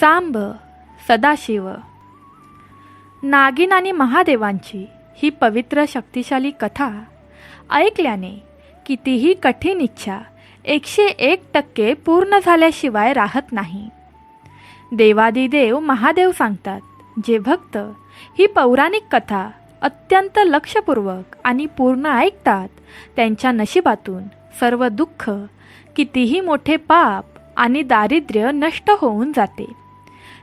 सांब सदाशिव. नागिन आणि महादेवांची ही पवित्र शक्तिशाली कथा ऐकल्याने कितीही कठीण इच्छा एकशे एक टक्के पूर्ण झाल्याशिवाय राहत नाही. देवादिदेव महादेव सांगतात जे भक्त ही पौराणिक कथा अत्यंत लक्षपूर्वक आणि पूर्ण ऐकतात त्यांच्या नशिबातून सर्व दुःख कितीही मोठे पाप आणि दारिद्र्य नष्ट होऊन जाते.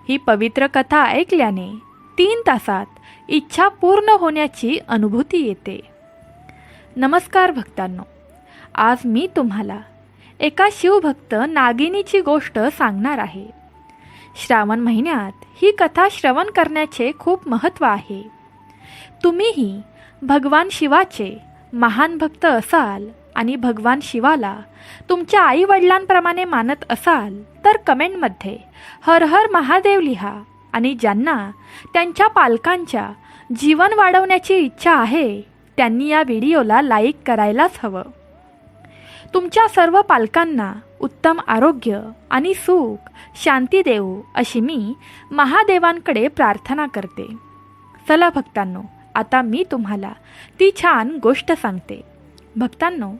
ही पवित्र कथा ऐकल्याने तीन तासात इच्छा पूर्ण होण्याची अनुभूती येते. नमस्कार भक्तांनो आज मी तुम्हाला एका शिवभक्त नागिनीची गोष्ट सांगणार आहे. श्रावण महिन्यात ही कथा श्रवण करण्याचे खूप महत्त्व आहे. तुम्हीही भगवान शिवाचे महान भक्त असाल आणि भगवान शिवाला तुमच्या आईवडिलांप्रमाणे मानत असाल तर कमेंटमध्ये हर हर महादेव लिहा आणि ज्यांना त्यांच्या पालकांच्या जीवन वाढवण्याची इच्छा आहे त्यांनी या व्हिडिओला लाईक करायलाच हवं. तुमच्या सर्व पालकांना उत्तम आरोग्य आणि सुख शांती देऊ अशी मी महादेवांकडे प्रार्थना करते. चला भक्तांनो आता मी तुम्हाला ती छान गोष्ट सांगते. भक्तांनो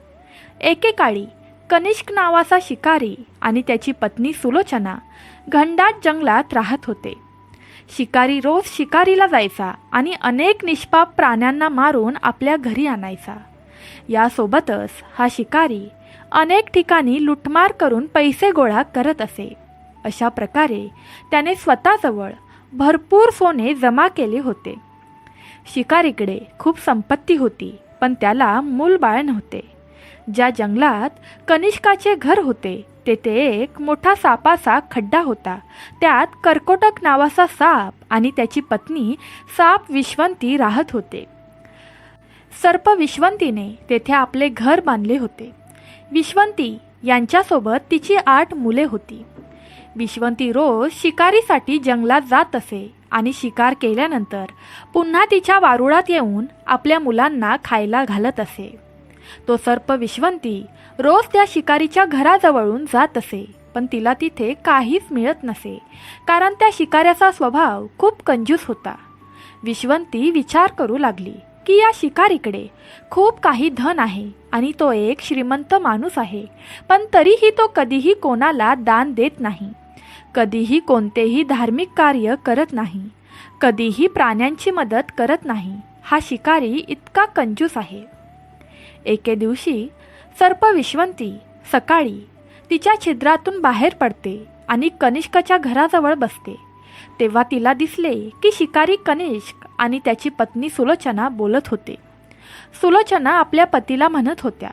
एकेकाळी कनिष्क नावाचा शिकारी आणि त्याची पत्नी सुलोचना घनदाट जंगलात राहत होते. शिकारी रोज शिकारीला जायचा आणि अनेक निष्पाप प्राण्यांना मारून आपल्या घरी आणायचा. यासोबतच हा शिकारी अनेक ठिकाणी लुटमार करून पैसे गोळा करत असे. अशा प्रकारे त्याने स्वतःजवळ भरपूर सोने जमा केले होते. शिकारीकडे खूप संपत्ती होती पण त्याला मूलबाळ नव्हते. ज्या जंगलात कनिष्काचे घर होते तेथे एक मोठा सापाचा खड्डा होता. त्यात कर्कोटक नावाचा साप आणि त्याची पत्नी साप विश्वंती राहत होते. सर्प विश्वंतीने तेथे आपले घर बांधले होते. विश्वंती यांच्यासोबत तिची आठ मुले होती. विश्वंती रोज शिकारीसाठी जंगलात जात असे आणि शिकार केल्यानंतर पुन्हा तिच्या वारुळात येऊन आपल्या मुलांना खायला घालत असे. तो सर्प विश्वंती रोज त्या शिकारीच्या घराजवळून जात असे. पण तिला तिथे काहीच मिळत नसे कारण त्या शिकाऱ्याचा स्वभाव खूप कंजूस होता. विश्वंती विचार करू लागली की या शिकारीकडे खूप काही धन आहे आणि तो एक श्रीमंत माणूस आहे पण तरीही तो कधीही कोणाला दान देत नाही. कधीही कोणतेही धार्मिक कार्य करत नाही. कधीही प्राण्यांची मदत करत नाही. हा शिकारी इतका कंजूस आहे. एके दिवशी सर्प विश्वंती सकाळी तिच्या छिद्रातून बाहेर पडते आणि कनिष्कच्या घराजवळ बसते. तेव्हा तिला दिसले की शिकारी कनिष्क आणि त्याची पत्नी सुलोचना बोलत होते. सुलोचना आपल्या पतीला म्हणत होत्या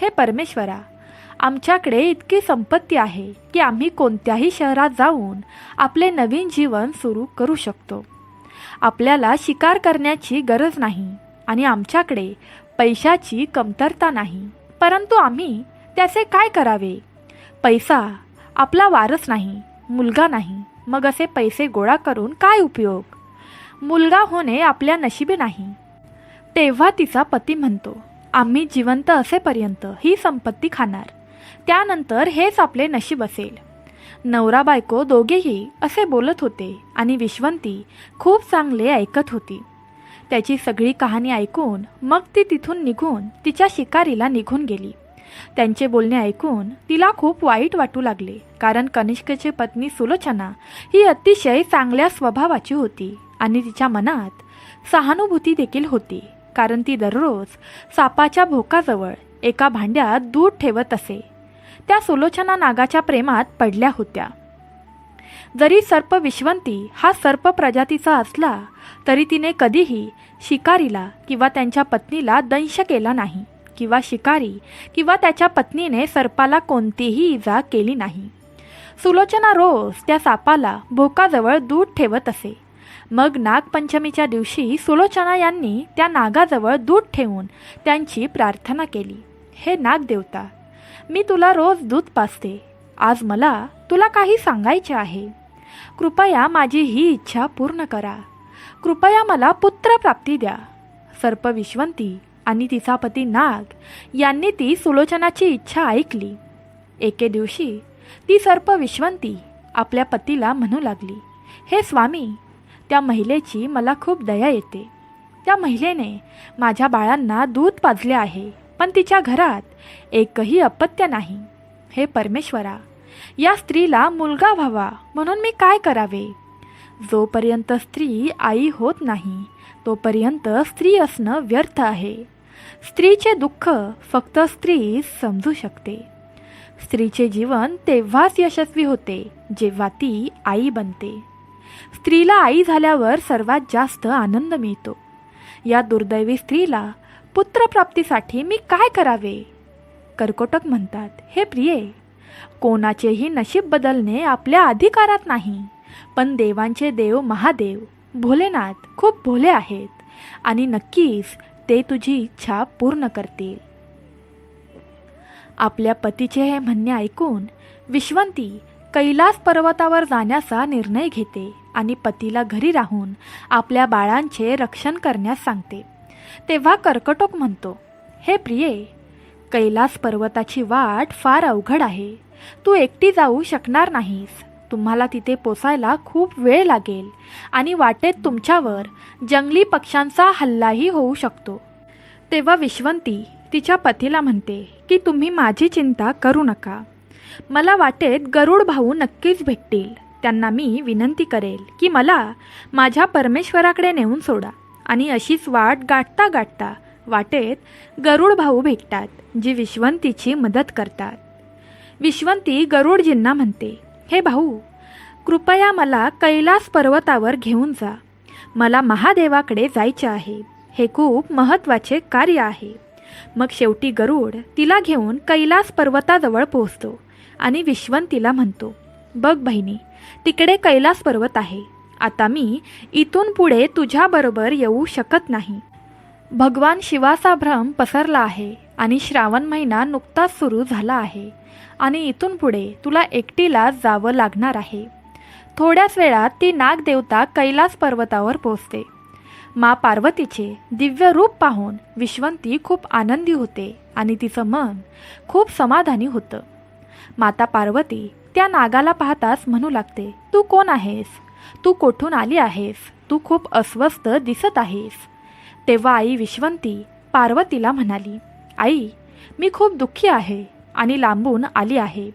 हे परमेश्वरा आमच्याकडे इतकी संपत्ती आहे की आम्ही कोणत्याही शहरात जाऊन आपले नवीन जीवन सुरू करू शकतो. आपल्याला शिकार करण्याची गरज नाही आणि आमच्याकडे पैशाची कमतरता नाही. परंतु आम्ही त्याचे काय करावे? पैसा आपला वारस नाही मुलगा नाही. मग असे पैसे गोळा करून काय उपयोग? मुलगा होणे आपल्या नशिबी नाही. तेव्हा तिचा पती म्हणतो आम्ही जिवंत असेपर्यंत ही संपत्ती खाणार. त्यानंतर हेच आपले नशीब असेल. नवरा बायको दोघेही असे बोलत होते आणि विश्वंती खूप चांगले ऐकत होती. त्याची सगळी कहाणी ऐकून मग ती तिथून निघून तिच्या शिकारीला निघून गेली. त्यांचे बोलणे ऐकून तिला खूप वाईट वाटू लागले कारण कनिष्कची पत्नी सुलोचना ही अतिशय चांगल्या स्वभावाची होती आणि तिच्या मनात सहानुभूती देखील होती कारण ती दररोज सापाच्या भोकाजवळ एका भांड्यात दूध ठेवत असे. त्या सुलोचना नागाच्या प्रेमात पडल्या होत्या. जरी सर्प विश्वंती हा सर्प प्रजातीचा असला तरी तिने कधीही शिकारीला किंवा त्यांच्या पत्नीला दंश केला नाही किंवा शिकारी किंवा त्याच्या पत्नीने सर्पाला कोणतीही इजा केली नाही. सुलोचना रोज त्या सापाला भोकाजवळ दूध ठेवत असे. मग नागपंचमीच्या दिवशी सुलोचना यांनी त्या नागाजवळ दूध ठेवून त्यांची प्रार्थना केली. हे नागदेवता मी तुला रोज दूध पाजते. आज मला तुला काही सांगायचे आहे. कृपया माझी ही इच्छा पूर्ण करा. कृपया मला पुत्रप्राप्ती द्या. सर्प विश्वंती आणि तिचा पती नाग यांनी ती सुलोचनाची इच्छा ऐकली. एके दिवशी ती सर्प विश्वंती आपल्या पतीला म्हणू लागली हे स्वामी त्या महिलेची मला खूप दया येते. त्या महिलेने माझ्या बाळांना दूध पाजले आहे पण तिच्या घरात एकही अपत्य नाही. हे परमेश्वरा या स्त्रीला मुलगा व्हावा म्हणून मी काय करावे? जोपर्यंत स्त्री आई होत नाही तोपर्यंत स्त्री असणं व्यर्थ आहे. स्त्रीचे दुःख फक्त स्त्री समजू शकते. स्त्रीचे जीवन तेव्हाच यशस्वी होते जेव्हा ती आई बनते. स्त्रीला आई झाल्यावर सर्वात जास्त आनंद मिळतो. या दुर्दैवी स्त्रीला पुत्रप्राप्तीसाठी मी काय करावे? कर्कोटक म्हणतात हे प्रिये कोणाचेही नशीब बदलणे आपल्या अधिकारात नाही. पण देवांचे देव महादेव भोलेनाथ खूप भोले आहेत आणि नक्कीच ते तुझी इच्छा पूर्ण करतील. आपल्या पतीचे हे म्हणणे ऐकून विश्वंती कैलास पर्वतावर जाण्याचा निर्णय घेते आणि पतीला घरी राहून आपल्या बाळांचे रक्षण करण्यास सांगते. तेव्हा कर्कटोक म्हणतो हे प्रिये कैलास पर्वताची वाट फार अवघड आहे. तू एकटी जाऊ शकणार नाहीस. तुम्हाला तिथे पोचायला खूप वेळ लागेल आणि वाटेत तुमच्यावर जंगली पक्ष्यांचा हल्लाही होऊ शकतो. तेव्हा विश्वंती तिच्या पतीला म्हणते की तुम्ही माझी चिंता करू नका. मला वाटेत गरुड भाऊ नक्कीच भेटतील. त्यांना मी विनंती करेल की मला माझ्या परमेश्वराकडे नेऊन सोडा आणि अशीच वाट गाठता गाठता वाटेत गरुड भाऊ भेटतात जी विश्वंतीची मदत करतात. विश्वंती गरुडजींना म्हणते हे भाऊ कृपया मला कैलास पर्वतावर घेऊन जा. मला महादेवाकडे जायचे आहे. हे खूप महत्त्वाचे कार्य आहे. मग शेवटी गरुड तिला घेऊन कैलास पर्वताजवळ पोहोचतो आणि विश्वंतीला म्हणतो बघ बहिणी तिकडे कैलास पर्वत आहे. आता मी इथून पुढे तुझ्याबरोबर येऊ शकत नाही. भगवान शिवाचा भ्रम पसरला आहे आणि श्रावण महिना नुकताच सुरू झाला आहे. आणि इथून पुढे तुला एकटीला जावं लागणार आहे. थोड्याच वेळात ती नागदेवता कैलास पर्वतावर पोचते मा पार्वतीचे दिव्य रूप पाहून विश्वंती खूप आनंदी होते आणि तिचं मन खूप समाधानी होतं. माता पार्वती त्या नागाला पाहताच म्हणू लागते तू कोण आहेस? तू कोठून आली आहेस? तू खूप अस्वस्थ दिसत आहेस. तेव्हा आई विश्वंती पार्वतीला म्हणाली आई मी खूप दुःखी आहे. आणि लांबून आली आहे.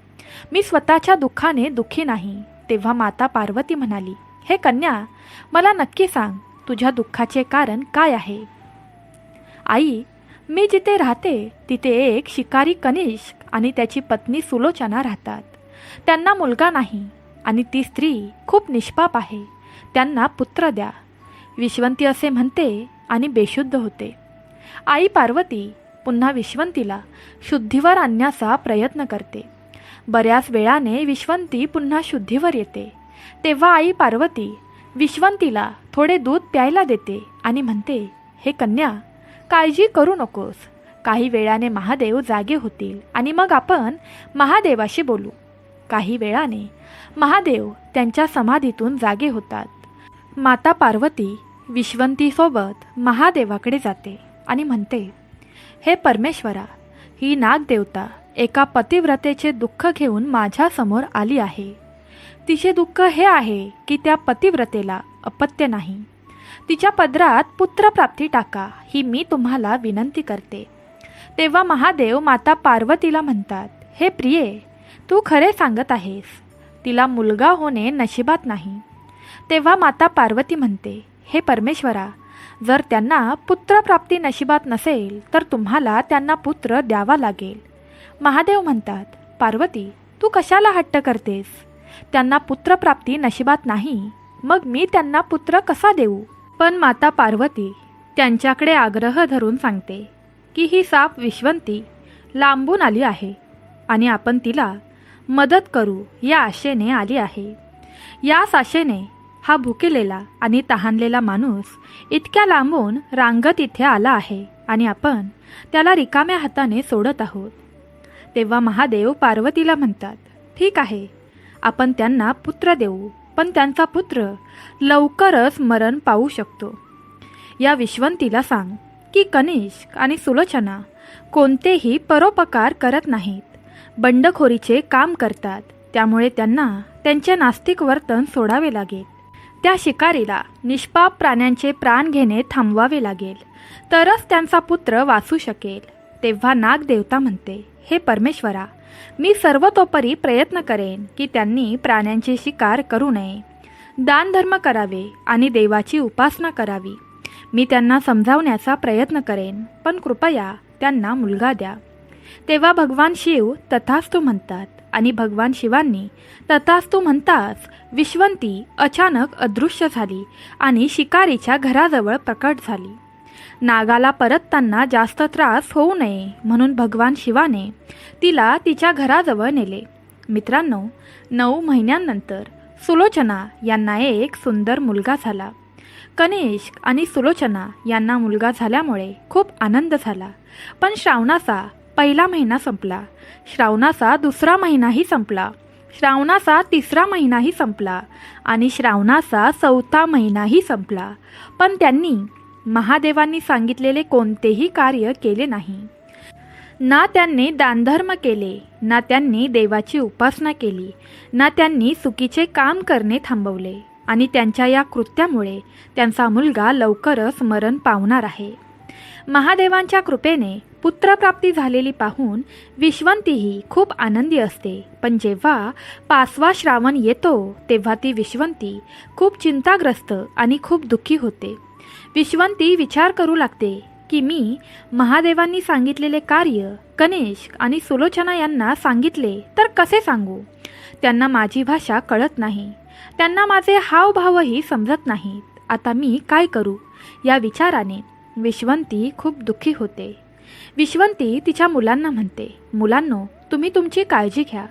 मी स्वतःच्या दुःखाने दुःखी नाही तेव्हा माता पार्वती म्हणाली हे कन्या मला नक्की सांग तुझ्या दुःखाचे कारण काय आहे? आई मी जिथे राहते तिथे एक शिकारी कनिष्क आणि त्याची पत्नी सुलोचना राहतात. त्यांना मुलगा नाही आणि ती स्त्री खूप निष्पाप आहे. त्यांना पुत्र द्या. विश्वंती असे म्हणते आणि बेशुद्ध होते. आई पार्वती पुन्हा विश्वंतीला शुद्धीवर आणण्याचा प्रयत्न करते. बऱ्याच वेळाने विश्वंती पुन्हा शुद्धीवर येते. तेव्हा आई पार्वती विश्वंतीला थोडे दूध प्यायला देते आणि म्हणते हे कन्या काळजी करू नकोस. काही वेळाने महादेव जागे होतील आणि मग आपण महादेवाशी बोलू. काही वेळाने महादेव त्यांच्या समाधीतून जागे होतात. माता पार्वती विश्वंतीसोबत महादेवाकडे जाते आणि म्हणते हे परमेश्वरा ही नागदेवता एका पतिव्रतेचे दुःख घेऊन माझ्यासमोर आली आहे. तिचे दुःख हे आहे की त्या पतिव्रतेला अपत्य नाही. तिच्या पदरात पुत्रप्राप्ती टाका ही मी तुम्हाला विनंती करते. तेव्हा महादेव माता पार्वतीला म्हणतात हे प्रिये तू खरे सांगत आहेस. तिला मुलगा होणे नशिबात नाही. तेव्हा माता पार्वती म्हणते हे परमेश्वरा जर त्यांना पुत्रप्राप्ती नशिबात नसेल तर तुम्हाला त्यांना पुत्र द्यावा लागेल. महादेव म्हणतात पार्वती तू कशाला हट्ट करतेस? त्यांना पुत्रप्राप्ती नशिबात नाही मग मी त्यांना पुत्र कसा देऊ? पण माता पार्वती त्यांच्याकडे आग्रह धरून सांगते की ही साप विश्वंती लांबून आली आहे आणि आपण तिला मदत करू या आशेने आली आहे. याच आशेने हा भुकेलेला आणि तहानलेला माणूस इतक्या लांबून रांगत इथे आला आहे आणि आपण त्याला रिकाम्या हाताने सोडत आहोत. तेव्हा महादेव पार्वतीला म्हणतात ठीक आहे आपण त्यांना पुत्र देऊ पण त्यांचा पुत्र लवकरच मरण पावू शकतो. या विश्वंतीला सांग की कनिष्क आणि सुलोचना कोणतेही परोपकार करत नाहीत. बंडखोरीचे काम करतात त्यामुळे त्यांना त्यांचे नास्तिक वर्तन सोडावे लागेल. त्या शिकारीला निष्पाप प्राण्यांचे प्राण घेणे थांबवावे लागेल. तरच त्यांचा पुत्र वाचू शकेल. तेव्हा नागदेवता म्हणते हे परमेश्वरा मी सर्वतोपरी प्रयत्न करेन की त्यांनी प्राण्यांची शिकार करू नये. दानधर्म करावे आणि देवाची उपासना करावी. मी त्यांना समजावण्याचा प्रयत्न करेन पण कृपया त्यांना मुलगा द्या. तेव्हा भगवान शिव तथास्तू म्हणतात आणि भगवान शिवांनी तथास्तू म्हणताच विश्वंती अचानक अदृश्य झाली आणि शिकारीच्या घराजवळ प्रकट झाली. नागाला परतताना जास्त त्रास होऊ नये म्हणून भगवान शिवाने तिला तिच्या घराजवळ नेले. मित्रांनो नऊ महिन्यांनंतर सुलोचना यांना एक सुंदर मुलगा झाला. कनिष्क आणि सुलोचना यांना मुलगा झाल्यामुळे खूप आनंद झाला. पण श्रावणाचा पहिला महिना संपला. श्रावणाचा दुसरा महिनाही संपला. श्रावणाचा तिसरा महिनाही संपला. आणि श्रावणाचा चौथा महिनाही संपला. पण त्यांनी महादेवांनी सांगितलेले कोणतेही कार्य केले नाही. ना त्यांनी दानधर्म केले ना त्यांनी देवाची उपासना केली ना त्यांनी चुकीचे काम करणे थांबवले. आणि त्यांच्या या कृत्यामुळे त्यांचा मुलगा लवकरच मरण पावणार आहे. महादेवांच्या कृपेने पुत्रप्राप्ती झालेली पाहून विश्वंतीही खूप आनंदी असते. पण जेव्हा पाचवा श्रावण येतो तेव्हा ती विश्वंती खूप चिंताग्रस्त आणि खूप दुःखी होते. विश्वंती विचार करू लागते की मी महादेवांनी सांगितलेले कार्य गणेश आणि सुलोचना यांना सांगितले तर कसे सांगू? त्यांना माझी भाषा कळत नाही. त्यांना माझे हावभावही समजत नाहीत. आता मी काय करू? या विचाराने विश्वंती खूप दुःखी होते. विश्वंती तिच्या मुलांना म्हणते मुलांनो तुम्ही तुमची काळजी घ्या.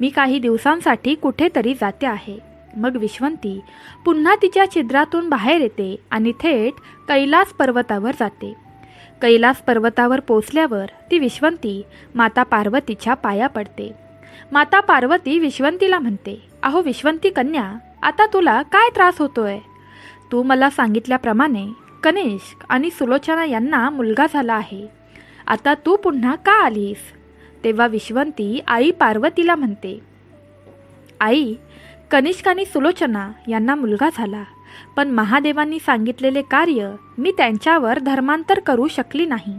मी काही दिवसांसाठी कुठेतरी जाते आहे. मग विश्वंती पुन्हा तिच्या छिद्रातून बाहेर येते आणि थेट कैलास पर्वतावर जाते. कैलास पर्वतावर पोचल्यावर ती विश्वंती माता पार्वतीच्या पाया पडते. माता पार्वती विश्वंतीला म्हणते अहो विश्वंती कन्या आता तुला काय त्रास होतोय? तू मला सांगितल्याप्रमाणे कनिष्क आणि सुलोचना यांना मुलगा झाला आहे. आता तू पुन्हा का आलीस? तेव्हा विश्वंती आई पार्वतीला म्हणते. आई कनिष्क आणि सुलोचना यांना मुलगा झाला पण महादेवांनी सांगितलेले कार्य मी त्यांच्यावर धर्मांतर करू शकली नाही.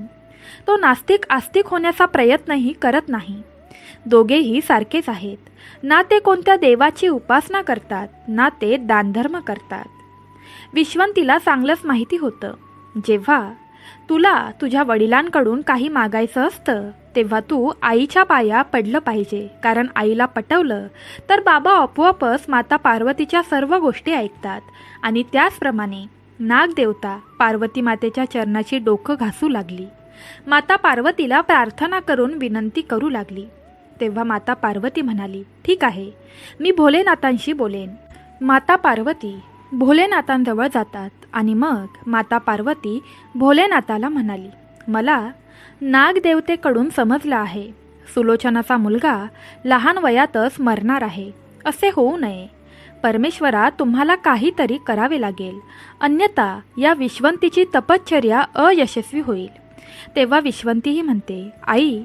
तो नास्तिक आस्तिक होण्याचा प्रयत्नही करत नाही. दोघेही सारखेच आहेत. ना ते कोणत्या देवाची उपासना करतात ना ते दानधर्म करतात. विश्वंतीला चांगलंच माहिती होतं. जेव्हा तुला तुझ्या वडिलांकडून काही मागायचं असतं तेव्हा तू आईच्या पाया पडलं पाहिजे. कारण आईला पटवलं तर बाबा आपोआपच माता पार्वतीच्या सर्व गोष्टी ऐकतात. आणि त्याचप्रमाणे नागदेवता पार्वती मातेच्या चरणाची डोकं घासू लागली. माता पार्वतीला प्रार्थना करून विनंती करू लागली. तेव्हा माता पार्वती म्हणाली ठीक आहे मी भोलेनाथांशी बोलेन. माता पार्वती भोलेनाथांजवळ जातात. आणि मग माता पार्वती भोलेनाथाला म्हणाली मला नागदेवतेकडून समजलं आहे. सुलोचनाचा मुलगा लहान वयातच मरणार आहे. असे होऊ नये. परमेश्वरा तुम्हाला काहीतरी करावे लागेल. अन्यथा या विश्वंतीची तपश्चर्या अयशस्वी होईल. तेव्हा विश्वंतीही म्हणते आई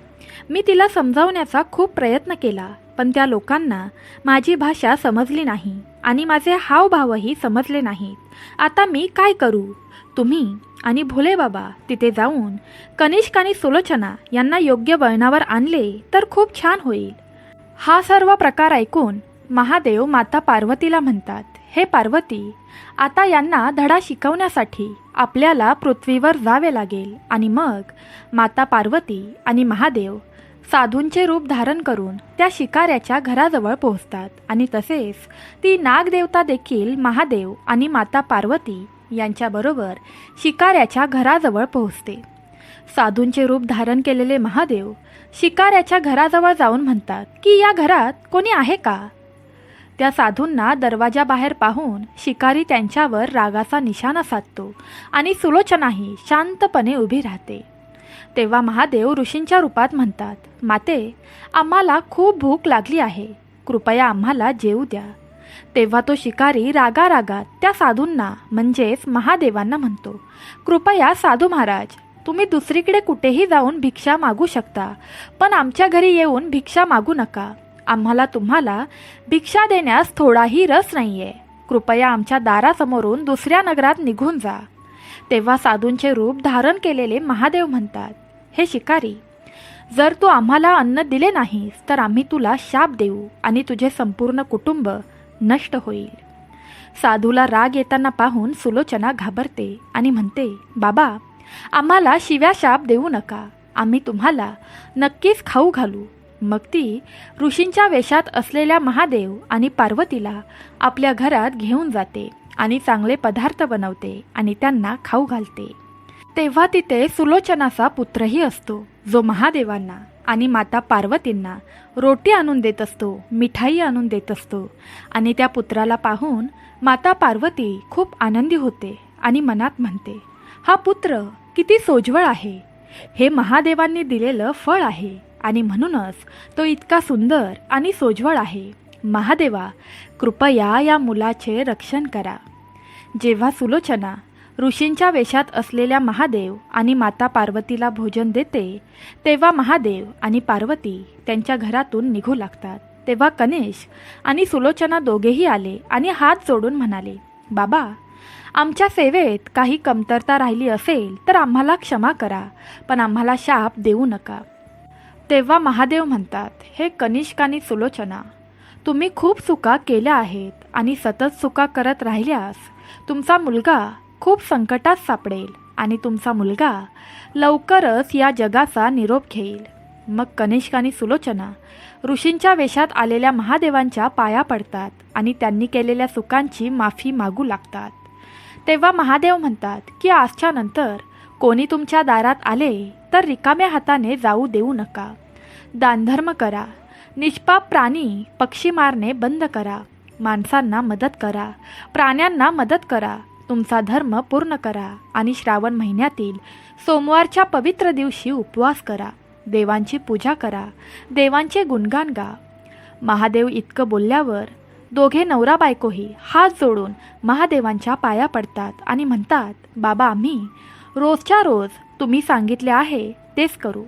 मी तिला समजावण्याचा खूप प्रयत्न केला पण त्या लोकांना माझी भाषा समजली नाही. आणि माझे हावभावही समजले नाहीत. आता मी काय करू? तुम्ही आणि भोले बाबा तिथे जाऊन कनिष्क आणि सुलोचना यांना योग्य वळणावर आणले तर खूप छान होईल. हा सर्व प्रकार ऐकून महादेव माता पार्वतीला म्हणतात हे पार्वती आता यांना धडा शिकवण्यासाठी आपल्याला पृथ्वीवर जावे लागेल आणि मग माता पार्वती आणि महादेव साधूंचे रूप धारण करून त्या शिकाऱ्याच्या घराजवळ पोहोचतात. आणि तसेच ती नागदेवता देखील महादेव आणि माता पार्वती यांच्याबरोबर शिकाऱ्याच्या घराजवळ पोहोचते. साधूंचे रूप धारण केलेले महादेव शिकाऱ्याच्या घराजवळ जाऊन म्हणतात की या घरात कोणी आहे का? त्या साधूंना दरवाजाबाहेर पाहून शिकारी त्यांच्यावर रागाचा निशाणा साधतो आणि सुलोचनाही शांतपणे उभी राहते. तेव्हा महादेव ऋषींच्या रूपात म्हणतात माते आम्हाला खूप भूक लागली आहे. कृपया आम्हाला जेवू द्या. तेव्हा तो शिकारी रागा रागात त्या साधूंना म्हणजेच महादेवांना म्हणतो कृपया साधू महाराज तुम्ही दुसरीकडे कुठेही जाऊन भिक्षा मागू शकता पण आमच्या घरी येऊन भिक्षा मागू नका. आम्हाला तुम्हाला भिक्षा देण्यास थोडाही रस नाही आहे कृपया आमच्या दारासमोरून दुसऱ्या नगरात निघून जा. तेव्हा साधूंचे रूप धारण केलेले महादेव म्हणतात हे शिकारी जर तू आम्हाला अन्न दिले नाहीस तर आम्ही तुला शाप देऊ आणि तुझे संपूर्ण कुटुंब नष्ट होईल. साधूला राग येताना पाहून सुलोचना घाबरते आणि म्हणते बाबा आम्हाला शिव्या शाप देऊ नका. आम्ही तुम्हाला नक्कीच खाऊ घालू. मग ती ऋषींच्या वेशात असलेल्या महादेव आणि पार्वतीला आपल्या घरात घेऊन जाते आणि चांगले पदार्थ बनवते आणि त्यांना खाऊ घालते. तेव्हा तिथे सुलोचनाचा पुत्रही असतो जो महादेवांना आणि माता पार्वतींना रोटी आणून देत असतो मिठाई आणून देत असतो. आणि त्या पुत्राला पाहून माता पार्वती खूप आनंदी होते आणि मनात म्हणते हा पुत्र किती सोज्वळ आहे. हे महादेवांनी दिलेलं फळ आहे आणि म्हणूनच तो इतका सुंदर आणि सोज्वळ आहे. महादेवा कृपया या मुलाचे रक्षण करा. जेव्हा सुलोचना ऋषींच्या वेशात असलेल्या महादेव आणि माता पार्वतीला भोजन देते तेव्हा महादेव आणि पार्वती त्यांच्या घरातून निघू लागतात. तेव्हा कनेश आणि सुलोचना दोघेही आले आणि हात जोडून म्हणाले बाबा आमच्या सेवेत काही कमतरता राहिली असेल तर आम्हाला क्षमा करा पण आम्हाला शाप देऊ नका. तेव्हा महादेव म्हणतात हे कनिष्क आणि सुलोचना तुम्ही खूप चुका केल्या आहेत आणि सतत चुका करत राहिल्यास तुमचा मुलगा खूप संकटात सापडेल आणि तुमचा मुलगा लवकरच या जगाचा निरोप घेईल. मग कनिष्क आणि सुलोचना ऋषींच्या वेशात आलेल्या महादेवांच्या पाया पडतात आणि त्यांनी केलेल्या चुकांची माफी मागू लागतात. तेव्हा महादेव म्हणतात की आजच्या नंतर कोणी तुमच्या दारात आले तर रिकाम्या हाताने जाऊ देऊ नका. दानधर्म करा. निष्पाप प्राणी पक्षी मारणे बंद करा. माणसांना मदत करा. प्राण्यांना मदत करा. तुमचा धर्म पूर्ण करा आणि श्रावण महिन्यातील सोमवारच्या पवित्र दिवशी उपवास करा. देवांची पूजा करा. देवांचे गुणगान गा. महादेव इतकं बोलल्यावर दोघे नवरा बायकोही हात जोडून महादेवांच्या पाया पडतात आणि म्हणतात बाबा आम्ही रोजच्या रोज तुम्ही सांगितले आहे तेच करू.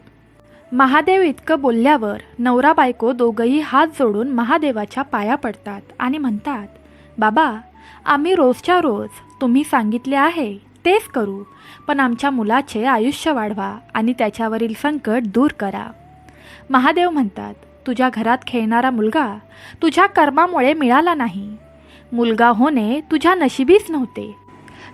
महादेव इतकं बोलल्यावर नवरा बायको दोघंही हात जोडून महादेवाच्या पाया पडतात आणि म्हणतात बाबा आम्ही रोजच्या रोज तुम्ही सांगितले आहे तेच करू. पण आमच्या मुलाचे आयुष्य वाढवा आणि त्याच्यावरील संकट दूर करा. महादेव म्हणतात तुझ्या घरात खेळणारा मुलगा तुझ्या कर्मामुळे मिळाला नाही. मुलगा होणे तुझ्या नशिबीच नव्हते.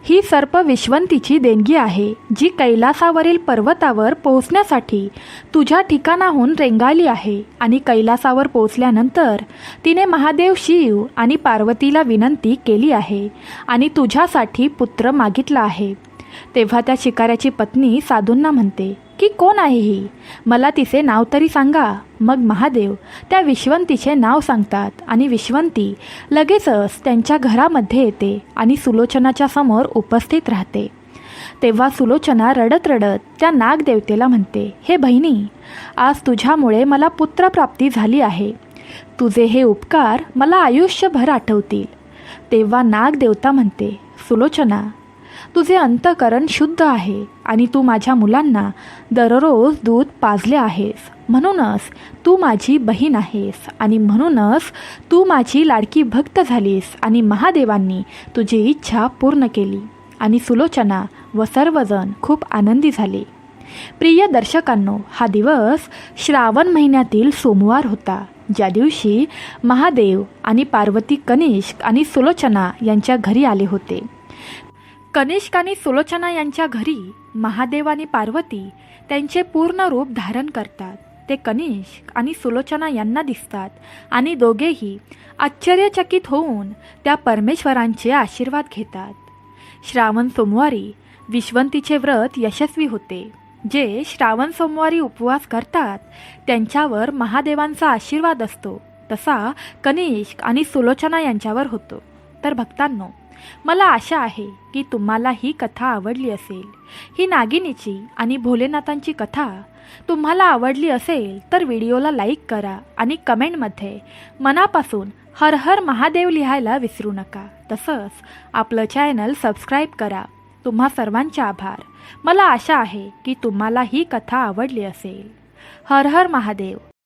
ही सर्प विश्वंतीची देणगी आहे जी कैलासावरील पर्वतावर पोहोचण्यासाठी तुझ्या ठिकाणाहून रेंगाळली आहे आणि कैलासावर पोहोचल्यानंतर तिने महादेव शिव आणि पार्वतीला विनंती केली आहे आणि तुझ्यासाठी पुत्र मागितला आहे. तेव्हा त्या शिकाऱ्याची पत्नी साधूंना म्हणते की कोण आहे ही? मला तिचे नाव तरी सांगा. मग महादेव त्या विश्वंतीचे नाव सांगतात आणि विश्वंती लगेचच त्यांच्या घरामध्ये येते आणि सुलोचनाच्या समोर उपस्थित राहते. तेव्हा सुलोचना रडत रडत त्या नागदेवतेला म्हणते हे बहिणी आज तुझ्यामुळे मला पुत्रप्राप्ती झाली आहे. तुझे हे उपकार मला आयुष्यभर आठवतील. तेव्हा नागदेवता म्हणते सुलोचना तुझे अंतकरण शुद्ध आहे आणि तू माझ्या मुलांना दररोज दूध पाजले आहेस. म्हणूनच तू माझी बहीण आहेस आणि म्हणूनच तू माझी लाडकी भक्त झालीस आणि महादेवांनी तुझी इच्छा पूर्ण केली आणि सुलोचना व सर्वजण खूप आनंदी झाले. प्रिय दर्शकांनो हा दिवस श्रावण महिन्यातील सोमवार होता. ज्या दिवशी महादेव आणि पार्वती कनिष्क आणि सुलोचना यांच्या घरी आले होते. कनिष्क आणि सुलोचना यांच्या घरी महादेव आणि पार्वती त्यांचे पूर्ण रूप धारण करतात. ते कनिष्क आणि सुलोचना यांना दिसतात आणि दोघेही आश्चर्यचकित होऊन त्या परमेश्वरांचे आशीर्वाद घेतात. श्रावण सोमवारी विश्वंतीचे व्रत यशस्वी होते. जे श्रावण सोमवारी उपवास करतात त्यांच्यावर महादेवांचा आशीर्वाद असतो. तसा कनिष्क आणि सुलोचना यांच्यावर होतो. तर भक्तांनो मला आशा आहे की तुम्हाला ही कथा आवडली असेल. ही नागिनीची आणि भोलेनाथांची कथा तुम्हाला आवडली असेल तर व्हिडिओला लाईक करा आणि कमेंटमध्ये मनापासून हर हर महादेव लिहायला विसरू नका. तसंच आपलं चॅनल सबस्क्राईब करा. तुम्हा सर्वांचे आभार. मला आशा आहे की तुम्हाला ही कथा आवडली असेल. हर हर महादेव.